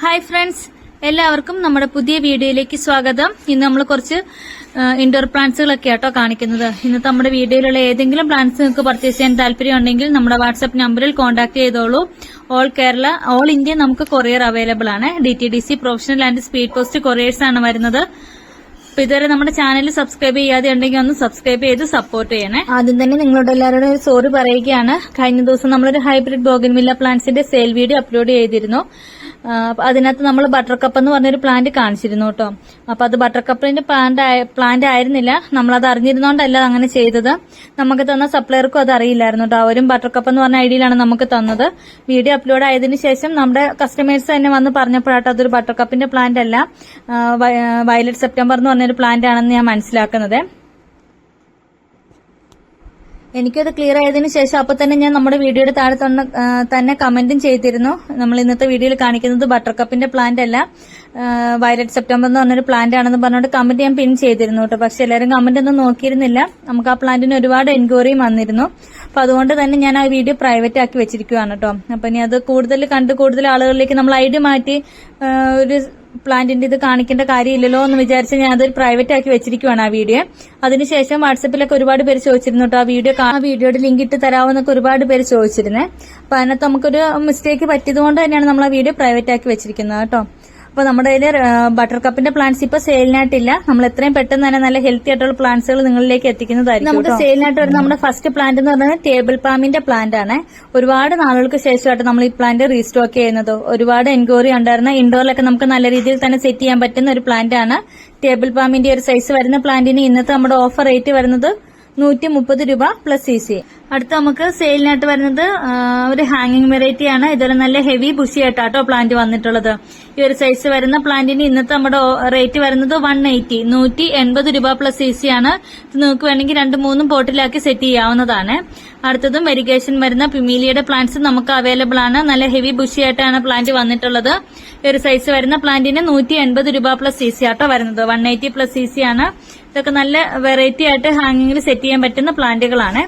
Hi friends. എല്ലാവർക്കും നമ്മുടെ പുതിയ വീഡിയോയിലേക്ക് സ്വാഗതം. ഇന്ന് നമ്മൾ കുറച്ച് ഇൻഡോർ പ്ലാന്റ്സുകളൊക്കെ ആട്ടോ കാണിക്കുന്നത്. ഇന്നത്തെ നമ്മുടെ വീഡിയോയിലുള്ള ഏതെങ്കിലും പ്ലാന്റ്സ് നിങ്ങൾക്ക് പർച്ചേസ് ചെയ്യാൻ താല്പര്യം ഉണ്ടെങ്കിൽ നമ്മുടെ വാട്സ്ആപ്പ് നമ്പറിൽ കോൺടാക്ട് ചെയ്തോളൂ. ഓൾ കേരള ഓൾ ഇന്ത്യ നമുക്ക് കൊറിയർ അവൈലബിൾ ആണ്. D T D C professional and speed post couriers ആണ് വരുന്നത്. അപ്പൊ ഇതുവരെ നമ്മുടെ ചാനൽ സബ്സ്ക്രൈബ് ചെയ്യാതെ ഉണ്ടെങ്കിൽ ഒന്ന് സബ്സ്ക്രൈബ് ചെയ്ത് സപ്പോർട്ട് ചെയ്യണേ. ആദ്യം തന്നെ നിങ്ങളോട് എല്ലാവരോടും സോറി പറയുകയാണ്. കഴിഞ്ഞ ദിവസം നമ്മളൊരു ഹൈബ്രിഡ് ബോഗൻവില്ല പ്ലാന്റ്സിന്റെ സെയിൽ വീഡിയോ അപ്ലോഡ് ചെയ്തിരുന്നു. അതിനകത്ത് നമ്മൾ ബട്ടർ കപ്പ് എന്ന് പറഞ്ഞൊരു പ്ലാന്റ് കാണിച്ചിരുന്നു കേട്ടോ. അപ്പൊ അത് ബട്ടർ കപ്പിന്റെ പ്ലാന്റ് പ്ലാന്റ് ആയിരുന്നില്ല. നമ്മളത് അറിഞ്ഞിരുന്നോണ്ടല്ല അങ്ങനെ ചെയ്തത്. നമുക്ക് തന്ന സപ്ലയർക്കും അത് അറിയില്ലായിരുന്നു കേട്ടോ. അവരും ബട്ടർ കപ്പ് എന്ന് പറഞ്ഞ ഐഡിയയിലാണ് നമുക്ക് തന്നത്. വീഡിയോ അപ്ലോഡ് ആയതിനു ശേഷം നമ്മുടെ കസ്റ്റമേഴ്സ് തന്നെ വന്ന് പറഞ്ഞപ്പോഴാട്ടോ അതൊരു ബട്ടർ കപ്പിന്റെ പ്ലാന്റ് അല്ല. വയലറ്റ് സെപ്റ്റംബർ എന്ന് പറഞ്ഞൊരു പ്ലാന്റ് ആണെന്ന് ഞാൻ മനസ്സിലാക്കുന്നത്. എനിക്കത് ക്ലിയർ ആയതിനു ശേഷം അപ്പൊ തന്നെ ഞാൻ നമ്മുടെ വീഡിയോയുടെ താഴെ തന്നെ കമന്റും ചെയ്തിരുന്നു. നമ്മൾ ഇന്നത്തെ വീഡിയോയിൽ കാണിക്കുന്നത് ബട്ടർ കപ്പിന്റെ പ്ലാന്റ് അല്ല. വയലറ്റ് സെപ്റ്റംബർ എന്ന് പറഞ്ഞൊരു പ്ലാന്റ് ആണെന്ന് പറഞ്ഞുകൊണ്ട് കമന്റ് ഞാൻ പിൻ ചെയ്തിരുന്നു കേട്ടോ. പക്ഷെ എല്ലാവരും കമന്റ് ഒന്നും നോക്കിയിരുന്നില്ല. നമുക്ക് ആ പ്ലാന്റിന് ഒരുപാട് എൻക്വയറിയും വന്നിരുന്നു. അപ്പൊ അതുകൊണ്ട് തന്നെ ഞാൻ ആ വീഡിയോ പ്രൈവറ്റ് ആക്കി വെച്ചിരിക്കുകയാണ് കേട്ടോ. അപ്പൊ ഇനി അത് കൂടുതൽ കണ്ട് കൂടുതൽ ആളുകളിലേക്ക് നമ്മൾ ഐഡി മാറ്റി ഒരു പ്ലാന്റിന്റെ ഇത് കാണിക്കേണ്ട കാര്യമില്ലല്ലോ എന്ന് വിചാരിച്ച് ഞാൻ അതൊരു പ്രൈവറ്റ് ആക്കി വെച്ചിരിക്കുവാണ് ആ വീഡിയോ. അതിനുശേഷം വാട്സപ്പിലൊക്കെ ഒരുപാട് പേര് ചോദിച്ചിരുന്നു കേട്ടോ ആ വീഡിയോ ആ വീഡിയോയുടെ ലിങ്ക് ഇട്ട് തരാമെന്നൊക്കെ ഒരുപാട് പേര് ചോദിച്ചിരുന്നേ. അപ്പൊ അതിനകത്ത് നമുക്കൊരു മിസ്റ്റേക്ക് പറ്റിയതുകൊണ്ട് തന്നെയാണ് നമ്മൾ ആ വീഡിയോ പ്രൈവറ്റ് ആക്കി വെച്ചിരിക്കുന്നത് കേട്ടോ അപ്പൊ നമ്മുടെ കയ്യിൽ ബട്ടർ കപ്പിന്റെ പ്ലാന്റ്സ് ഇപ്പൊ സെയിലിനായിട്ടില്ല നമ്മൾ എത്രയും പെട്ടെന്ന് തന്നെ നല്ല ഹെൽത്തി ആയിട്ടുള്ള പ്ലാന്റ്സുകൾ നിങ്ങളിലേക്ക് എത്തിക്കുന്നതായിരിക്കും നമുക്ക് സെയിലിനായിട്ട് വരുന്ന നമ്മുടെ ഫസ്റ്റ് പ്ലാന്റ് എന്ന് പറയുന്നത് ടേബിൾ പാമിന്റെ പ്ലാന്റ് ആണ്. ഒരുപാട് നാളുകൾക്ക് ശേഷമായിട്ട് നമ്മൾ ഈ പ്ലാന്റ് റീസ്റ്റോക്ക് ചെയ്യുന്നത്. ഒരുപാട് എൻക്വയറി ഉണ്ടായിരുന്ന ഇൻഡോറിലൊക്കെ നമുക്ക് നല്ല രീതിയിൽ തന്നെ സെറ്റ് ചെയ്യാൻ പറ്റുന്ന ഒരു പ്ലാന്റ് ആണ്. ടേബിൾ പാമിന്റെ ഒരു സൈസ് വരുന്ന പ്ലാന്റിന് ഇന്നത്തെ നമ്മുടെ ഓഫർ റേറ്റ് വരുന്നത് നൂറ്റി മുപ്പത് രൂപ പ്ലസ് സി സി അടുത്ത നമുക്ക് സെയിലിനായിട്ട് വരുന്നത് ഒരു ഹാങ്ങിങ് വെറൈറ്റി ആണ്. ഇതുപോലെ നല്ല ഹെവി ബുഷി ആയിട്ടാട്ടോ പ്ലാന്റ് വന്നിട്ടുള്ളത്. ഈ ഒരു സൈസ് വരുന്ന പ്ലാന്റിന് ഇന്നത്തെ നമ്മുടെ റേറ്റ് വരുന്നത് വൺ എയ്റ്റി നൂറ്റി എൺപത് രൂപ പ്ലസ് സി സി ആണ്. ഇത് നിങ്ങൾക്ക് വേണമെങ്കിൽ രണ്ട് മൂന്നും പോട്ടിലാക്കി സെറ്റ് ചെയ്യാവുന്നതാണ്. അടുത്തതും വെരിഗേഷൻ വരുന്ന പിമീലിയുടെ പ്ലാന്റ്സ് നമുക്ക് അവൈലബിൾ ആണ്. നല്ല ഹെവി ബുഷി ആയിട്ടാണ് പ്ലാന്റ് വന്നിട്ടുള്ളത്. ഈ ഒരു സൈസ് വരുന്ന പ്ലാന്റിന് നൂറ്റി എൺപത് രൂപ പ്ലസ് സി സി ആട്ടോ വരുന്നത്. One eighty plus C C ആണ്. ഇതൊക്കെ നല്ല വെറൈറ്റി ആയിട്ട് ഹാങ്ങിങ്ങിൽ സെറ്റ് ചെയ്യാൻ പറ്റുന്ന പ്ലാന്റുകളാണ്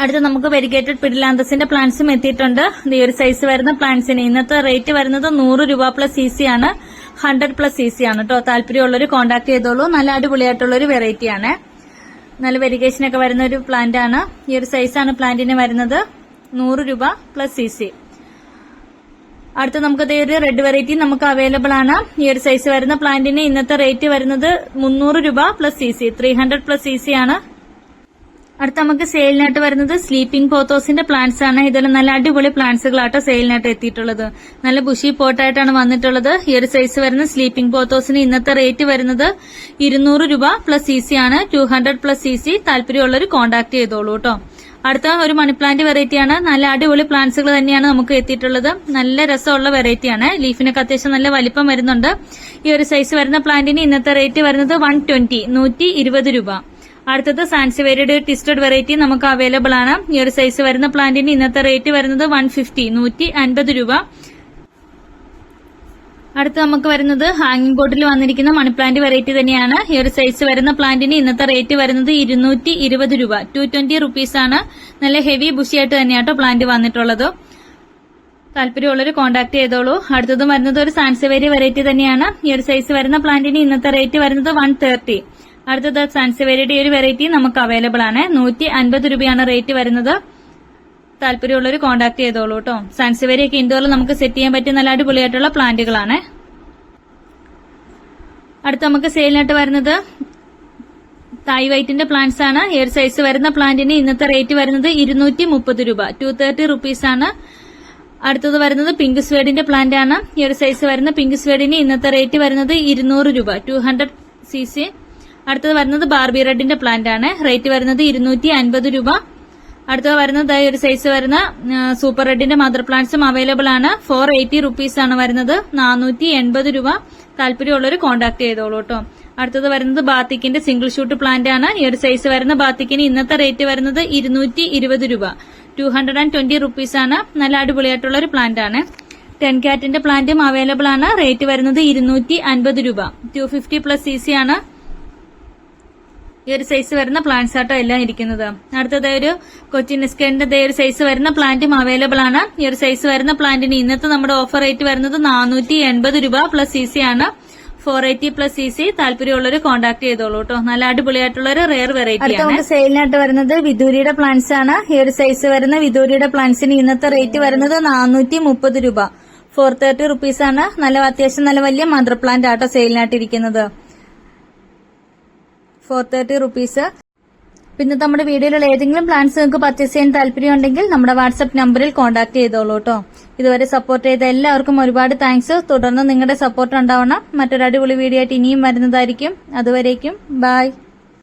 അടുത്ത നമുക്ക് വെരിഗേറ്റഡ് പിഡിലാന്തസിന്റെ പ്ലാന്റ്സും എത്തിയിട്ടുണ്ട്. ഇത് ഈ ഒരു സൈസ് വരുന്ന പ്ലാന്റ്സിന് ഇന്നത്തെ റേറ്റ് വരുന്നത് നൂറ് രൂപ പ്ലസ് സി സി ആണ്. ഹൺഡ്രഡ് പ്ലസ് സി സി ആണ് കേട്ടോ താല്പര്യമുള്ളവർ കോൺടാക്ട് ചെയ്തോളൂ. നല്ല അടിപൊളിയായിട്ടുള്ള ഒരു വെറൈറ്റി ആണ്. നല്ല വെരിഗേഷൻ ഒക്കെ വരുന്ന ഒരു പ്ലാന്റ് ആണ്. ഈ ഒരു സൈസാണ് പ്ലാന്റിന് വരുന്നത്. നൂറ് രൂപ പ്ലസ് സി സി അടുത്ത നമുക്ക് ദേ ഒരു റെഡ് വെറൈറ്റി നമുക്ക് അവൈലബിൾ ആണ്. ഈ ഒരു സൈസ് വരുന്ന പ്ലാന്റിന് ഇന്നത്തെ റേറ്റ് വരുന്നത് മുന്നൂറ് രൂപ plus C C three hundred plus C C ആണ്. അടുത്ത നമുക്ക് സെയിലിനായിട്ട് വരുന്നത് സ്ലീപ്പിംഗ് പോത്തോസിന്റെ പ്ലാന്റ്സ് ആണ്. ഇതെല്ലാം നല്ല അടിപൊളി പ്ലാന്റ്സുകളാട്ടോ സെയിലിനായിട്ട് എത്തിയിട്ടുള്ളത്. നല്ല ബുഷി പോട്ടായിട്ടാണ് വന്നിട്ടുള്ളത്. ഈ ഒരു സൈസ് വരുന്ന സ്ലീപ്പിംഗ് പോത്തോസിന് ഇന്നത്തെ റേറ്റ് വരുന്നത് ഇരുന്നൂറ് രൂപ പ്ലസ് സി സി ആണ്. Two hundred plus C C താല്പര്യമുള്ളവർ കോൺടാക്ട് ചെയ്തോളൂ കേട്ടോ അടുത്ത ഒരു മണി പ്ലാന്റ് വെറൈറ്റി ആണ്. നല്ല അടിപൊളി പ്ലാന്റ്സുകൾ തന്നെയാണ് നമുക്ക് എത്തിയിട്ടുള്ളത്. നല്ല രസമുള്ള വെറൈറ്റി ആണ്. ലീഫിനൊക്കെ അത്യാവശ്യം നല്ല വലിപ്പം വരുന്നുണ്ട്. ഈ ഒരു സൈസ് വരുന്ന പ്ലാന്റിന് ഇന്നത്തെ റേറ്റ് വരുന്നത് വൺ ട്വന്റി നൂറ്റി ഇരുപത് രൂപ. അടുത്തത് സാൻസിവേരിയുടെ ട്വിസ്റ്റഡ് വെറൈറ്റി നമുക്ക് അവൈലബിൾ ആണ്. ഈ ഒരു സൈസ് വരുന്ന പ്ലാന്റിന് ഇന്നത്തെ റേറ്റ് വരുന്നത് വൺ ഫിഫ്റ്റി നൂറ്റി അൻപത് രൂപ. അടുത്ത് നമുക്ക് വരുന്നത് ഹാങ്ങിങ് ബോർഡിൽ വന്നിരിക്കുന്ന മണി പ്ലാന്റ് വെറൈറ്റി തന്നെയാണ്. ഈ ഒരു സൈസ് വരുന്ന പ്ലാന്റിന് ഇന്നത്തെ റേറ്റ് വരുന്നത് ഇരുന്നൂറ്റി ഇരുപത് രൂപ. ടു ട്വന്റി റുപ്പീസ് ആണ്. നല്ല ഹെവി ബുഷിയായിട്ട് തന്നെയാട്ടോ പ്ലാന്റ് വന്നിട്ടുള്ളത്. താല്പര്യമുള്ളവർ കോൺടാക്ട് ചെയ്തോളൂ. അടുത്തത് വരുന്നത് ഒരു സാൻസവേരി വെറൈറ്റി തന്നെയാണ്. ഈ ഒരു സൈസ് വരുന്ന പ്ലാന്റിന് ഇന്നത്തെ റേറ്റ് വരുന്നത് വൺ തേർട്ടി അടുത്തത് സാൻസവേരിയുടെ ഒരു വെറൈറ്റി നമുക്ക് അവൈലബിൾ ആണ്. നൂറ്റി അൻപത് രൂപയാണ് റേറ്റ് വരുന്നത്. താല്പര്യമുള്ളവർ കോൺടാക്ട് ചെയ്തോളൂ കേട്ടോ സാൻസവേരി ഒക്കെ ഇൻഡോറിൽ നമുക്ക് സെറ്റ് ചെയ്യാൻ പറ്റിയ നല്ല അടിപൊളിയായിട്ടുള്ള പ്ലാന്റുകളാണ്. അടുത്ത നമുക്ക് സെയിലിനായിട്ട് വരുന്നത് തായ് വൈറ്റിന്റെ പ്ലാന്റ്സ് ആണ്. ഒരു സൈസ് വരുന്ന പ്ലാന്റിന് ഇന്നത്തെ റേറ്റ് വരുന്നത് ഇരുന്നൂറ്റി മുപ്പത് രൂപ. ടു തേർട്ടി റുപ്പീസ് ആണ്. അടുത്തത് വരുന്നത് പിങ്ക് സ്വേഡിന്റെ പ്ലാന്റ് ആണ്. ഒരു സൈസ് വരുന്ന പിങ്ക് സ്വേഡിന് ഇന്നത്തെ റേറ്റ് വരുന്നത് ഇരുന്നൂറ് രൂപ. ടു ഹൺഡ്രഡ് സി സി അടുത്തത് വരുന്നത് ബാർബി റെഡിന്റെ പ്ലാന്റ് ആണ്. റേറ്റ് വരുന്നത് ഇരുന്നൂറ്റി അൻപത് രൂപ. അടുത്തത് വരുന്നത് ഒരു സൈസ് വരുന്ന സൂപ്പർ റെഡിന്റെ മദർ പ്ലാന്റ്സും അവൈലബിൾ ആണ്. ഫോർ എയ്റ്റി റുപ്പീസ് ആണ് വരുന്നത്. നാനൂറ്റി എൺപത് രൂപ. താല്പര്യമുള്ളവർ കോൺടാക്ട് ചെയ്തോളൂ കേട്ടോ അടുത്തത് വരുന്നത് ബാത്തിക്കിന്റെ സിംഗിൾ ഷൂട്ട് പ്ലാന്റ് ആണ്. ഈ ഒരു സൈസ് വരുന്ന ബാത്തിക്കിന് ഇന്നത്തെ റേറ്റ് വരുന്നത് ഇരുന്നൂറ്റി ഇരുപത് രൂപ. Two hundred and twenty rupees ആണ്. നല്ല അടിപൊളിയായിട്ടുള്ള ഒരു പ്ലാന്റ് ആണ്. ടെൻ കാറ്റിന്റെ പ്ലാന്റും അവൈലബിൾ ആണ്. റേറ്റ് വരുന്നത് ഇരുന്നൂറ്റി അൻപത് രൂപ. Two fifty plus C C ആണ്. ഈ ഒരു സൈസ് വരുന്ന പ്ലാന്റ്സ് ആട്ടോ എല്ലാം ഇരിക്കുന്നത്. അടുത്തത് ഒരു കൊച്ചിൻ നിസ്കേന്റെ ഒരു സൈസ് വരുന്ന പ്ലാന്റും അവൈലബിൾ ആണ്. ഈ ഒരു സൈസ് വരുന്ന പ്ലാന്റിന് ഇന്നത്തെ നമ്മുടെ ഓഫർ റേറ്റ് വരുന്നത് നാനൂറ്റി എൺപത് രൂപ പ്ലസ് സി സി ആണ്. Four eighty plus C C താല്പര്യമുള്ളവർ കോൺടാക്ട് ചെയ്തോളൂ കേട്ടോ നല്ല അടിപൊളിയായിട്ടുള്ള ഒരു റെയർ വെറൈറ്റി ആണ്. സെയിലിനായിട്ട് വരുന്നത് വിദൂരിയുടെ പ്ലാന്റ്സ് ആണ്. ഈ ഒരു സൈസ് വരുന്ന വിദൂരിയുടെ പ്ലാന്റ്സിന് ഇന്നത്തെ റേറ്റ് വരുന്നത് നാനൂറ്റി മുപ്പത് രൂപ. ഫോർ തേർട്ടി റുപ്പീസ് ആണ്. നല്ല അത്യാവശ്യം നല്ല വലിയ മദർ പ്ലാന്റ് ആട്ടോ സെയിലിനായിട്ട് ഇരിക്കുന്നത്. ഫോർ തേർട്ടി റുപ്പീസ് പിന്നെ നമ്മുടെ വീഡിയോയിലുള്ള ഏതെങ്കിലും പ്ലാൻസ് നിങ്ങൾക്ക് പർച്ചേസ് ചെയ്യാൻ താല്പര്യം ഉണ്ടെങ്കിൽ നമ്മുടെ വാട്സ്ആപ്പ് നമ്പറിൽ കോൺടാക്ട് ചെയ്തോളൂ കേട്ടോ ഇതുവരെ സപ്പോർട്ട് ചെയ്ത എല്ലാവർക്കും ഒരുപാട് താങ്ക്സ് തുടർന്ന് നിങ്ങളുടെ സപ്പോർട്ട് ഉണ്ടാവണം. മറ്റൊരു അടിപൊളി വീഡിയോ ആയിട്ട് ഇനിയും വരുന്നതായിരിക്കും. അതുവരേക്കും. ബൈ